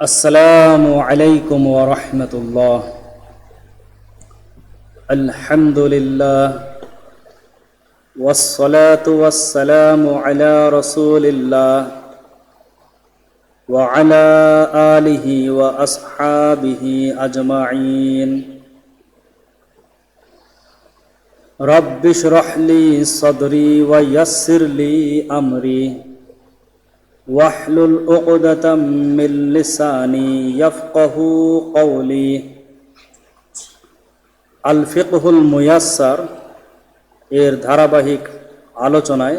السلام عليكم ورحمة الله. الحمد لله والصلاة والسلام على رسول الله وعلى آله وأصحابه أجمعين. رب اشرح لي صدري ويسر لي أمري. واحلل عقدة من لساني يفقه قولي আল ফিকহুল মুয়াস্সার এর ধারাবাহিক আলোচনায়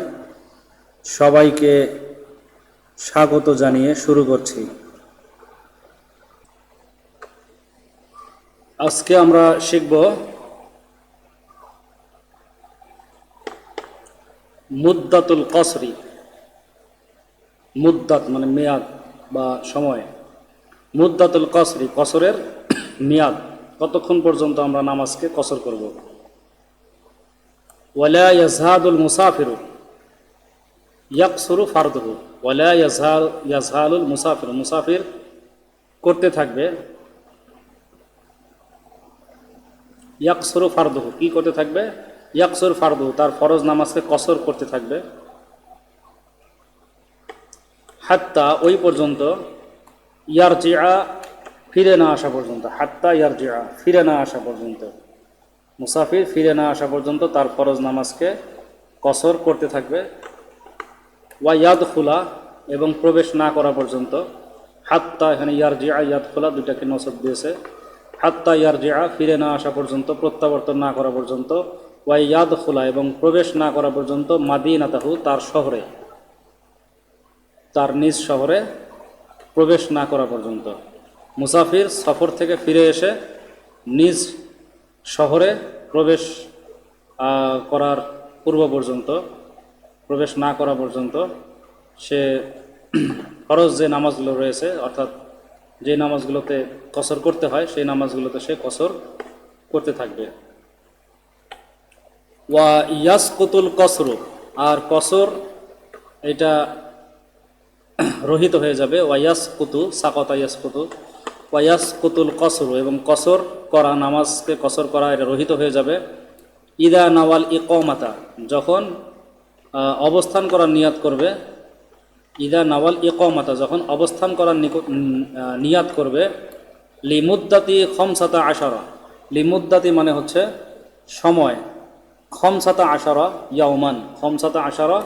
সবাইকে স্বাগত জানিয়ে শুরু করছি আজকে আমরা শিখব মুদ্দাতুল কসরি মুদ্দাত মানে মেয়াদ বা সময়। মুদ্দাতুল কসরি, কসরের মেয়াদ। কতক্ষণ পর্যন্ত আমরা নামাজকে কসর করব? ওয়ালা ইয়াজহাদুল মুসাফিরু, ইয়াকসুরু ফারদুহু। ওয়ালা ইয়াজহাল, ইয়াজহালুল মুসাফির। মুসাফির করতে থাকবে। ইয়াকসুরু ফারদুহু, কি করতে থাকবে? ইয়াকসুর ফারদুহু, তার ফরজ নামাজকে কসর করতে থাকবে। হাত্তা ওই পর্যন্ত ইয়ার জিয়া ফিরে না আসা পর্যন্ত, হাত্তা ইয়ার জিয়া ফিরে না আসা পর্যন্ত। মুসাফির ফিরে না আসা পর্যন্ত তার ফরজ নামাজকে কসর করতে থাকবে। ওয়া ইয়াদ খোলা এবং প্রবেশ না করা পর্যন্ত হাত্তা এখানে ইয়ার জিয়া ইয়াদ খোলা দুইটাকে নসব দিয়েছে। হাত্তা ইয়ার জিয়া ফিরে না আসা পর্যন্ত, প্রত্যাবর্তন না করা পর্যন্ত, ওয়া ইয়াদ খোলা এবং প্রবেশ না করা পর্যন্ত মাদিনাতাহু তার শহরে। তার নিজ শহরে প্রবেশ না করা পর্যন্ত। মুসাফির সফর থেকে ফিরে এসে নিজ শহরে প্রবেশ করার পূর্ব পর্যন্ত, প্রবেশ না করা পর্যন্ত সে ফরজ যে নামাজগুলো রয়েছে, অর্থাৎ যে নামাজগুলোতে কসর করতে হয়, সেই নামাজগুলোতে সে কসর করতে থাকবে। ওয়া ইয়াসকুতুল কসরু, আর কসর এটা রহিত হয়ে যাবে। ওয়াইয়াস কুতু সাকতা ইয়াস কুতু ওয়াইয়াস কুতুল কসরু এবং কসর করা, নামাজকে কসর করা, এটা রহিত হয়ে যাবে। ইদা নওয়াল ইকমাতা যখন অবস্থান করার নিয়াত করবে, ইদা নওয়াল ইকমাতা যখন অবস্থান করার নিয়াত করবে, লিমুদ্দাতি খমসাতা আশারা। লিমুদ্দাতি মানে হচ্ছে সময়। খমসাতা আশারা ইয়াওমান। খমসাতা আশারা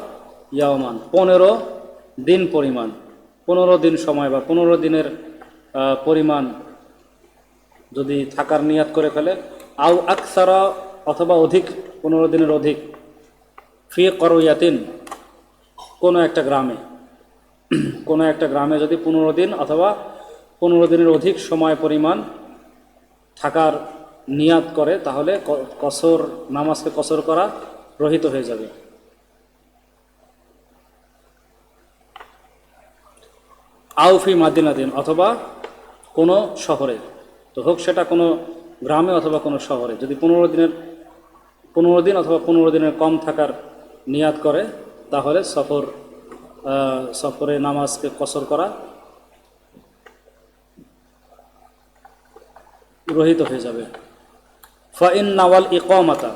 ইয়াওমান। পনেরো দিন পরিমাণ। পনেরো দিন সময় বা পনেরো দিনের পরিমাণ যদি থাকার নিয়াত করে ফেলে আউ আকসারা অথবা অধিক পনেরো দিনের অধিক ফি করইয়াতিন কোনো একটা গ্রামে। কোনো একটা গ্রামে যদি পনেরো দিন অথবা পনেরো দিনের অধিক সময় পরিমাণ থাকার নিয়াত করে, তাহলে কসর, নামাজকে কসর করা রহিত হয়ে যাবে। আউফি মাদিনাদিন অথবা কোনো শহরে। তো হোক সেটা কোনো গ্রামে অথবা কোনো শহরে। যদি পনেরো দিনের, পনেরো দিন অথবা পনেরো দিনের কম থাকার নিয়াত করে, তাহলে সফর সফরে নামাজকে কসর করা রহিত হয়ে যাবে। ফাইন নাওয়াল ইকমাতা।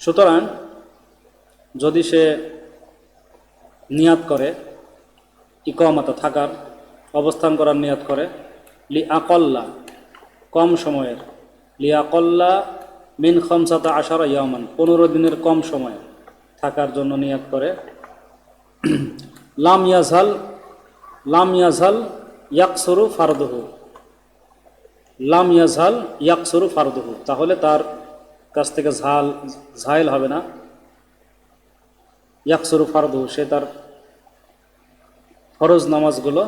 সুতরাং যদি সে নিয়াত করে ইকমাতা থাকার অবস্থান করার নিয়াত করে। লি আকল্লা কম সময়ের। লি আকল্লা মিন খমসাতা আশারা ইয়ামান পনেরো দিনের কম সময় থাকার জন্য নিয়াত করে। লাম ইয়াজহাল লাম ইয়াজহাল ইয়াকসরু ফারদহু। লাম ইয়াজহাল ইয়াকসরু ফারদহু। তাহলে তার কাছ থেকে ঝাল, ঝাইল হবে না। ইয়াকসরু ফারদহু, সে তার ফরজ নামাজগুলো,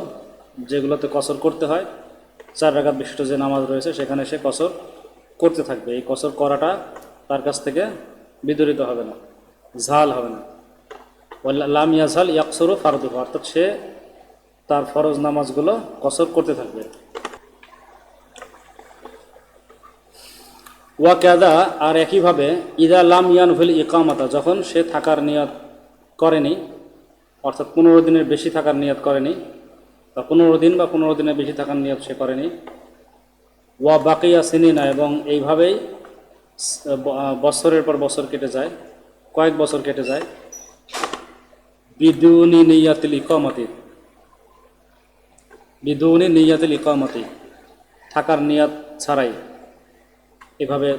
যেগুলোতে কসর করতে হয়, চার রাকাত বিশিষ্ট যে নামাজ রয়েছে, সেখানে সে কসর করতে থাকবে। এই কসর করাটা তার কাছ থেকে বিদরিত হবে না, ঝাল হবে না। লাম ইয়াজহাল ইয়াকসরু ফারদুহ, অর্থাৎ সে তার ফরজ নামাজগুলো কসর করতে থাকবে। ওয়া কাদা আর একইভাবে, ইদা লাম ইয়ানফিল ইকামাতা, যখন সে থাকার নিয়ত করেনি অর্থাৎ পনেরো দিনের বেশি থাকার নিয়ত করেনি, বা পনেরো দিন বা পনেরো দিনের বেশি থাকার নিয়ত সে করেনি। ওয়া বাকিয়া সিনিনা, এবং এইভাবেই বছরের পর বছর কেটে যায়, কয়েক বছর কেটে যায়। বিদুনি নিয়াতিল ইকামতি, বিদুনি নিয়াতিল ইকামতি, থাকার নিয়াত ছাড়াই এভাবে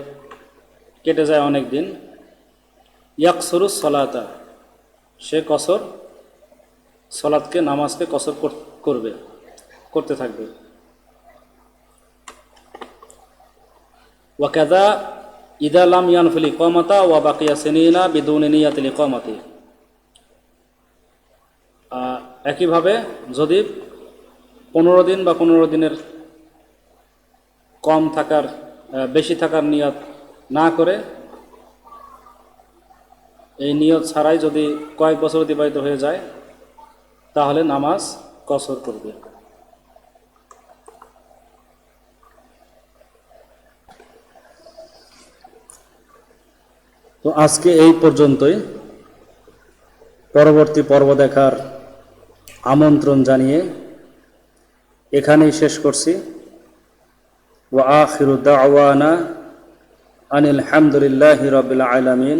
কেটে যায় অনেক দিন। ইয়াকসরুস সলাতা, সে কসর সলাদকে নামাজকে কসর করবে, করতে থাকবে। ওয়াকাদা ইদা লাম ইয়ানফিল ইকামাতা ওয়া বাকিয়া সিনিনা বিদুনি নিয়াতিল ইকামাতি। একইভাবে যদি পনেরো দিন বা পনেরো দিনের কম থাকার বেশি থাকার নিয়ত না করে, এই নিয়ত ছাড়াই যদি কয়েক বছর অতিবাহিত হয়ে যায় তাহলে নামাজ কসর করবে। তো আজকে এই পর্যন্তই। পরবর্তী পর্ব দেখার আমন্ত্রণ জানিয়ে এখানেই শেষ করছি। ওয়া আখিরু দাওয়ানা আনিল হামদুলিল্লাহি রাব্বিল আলামিন।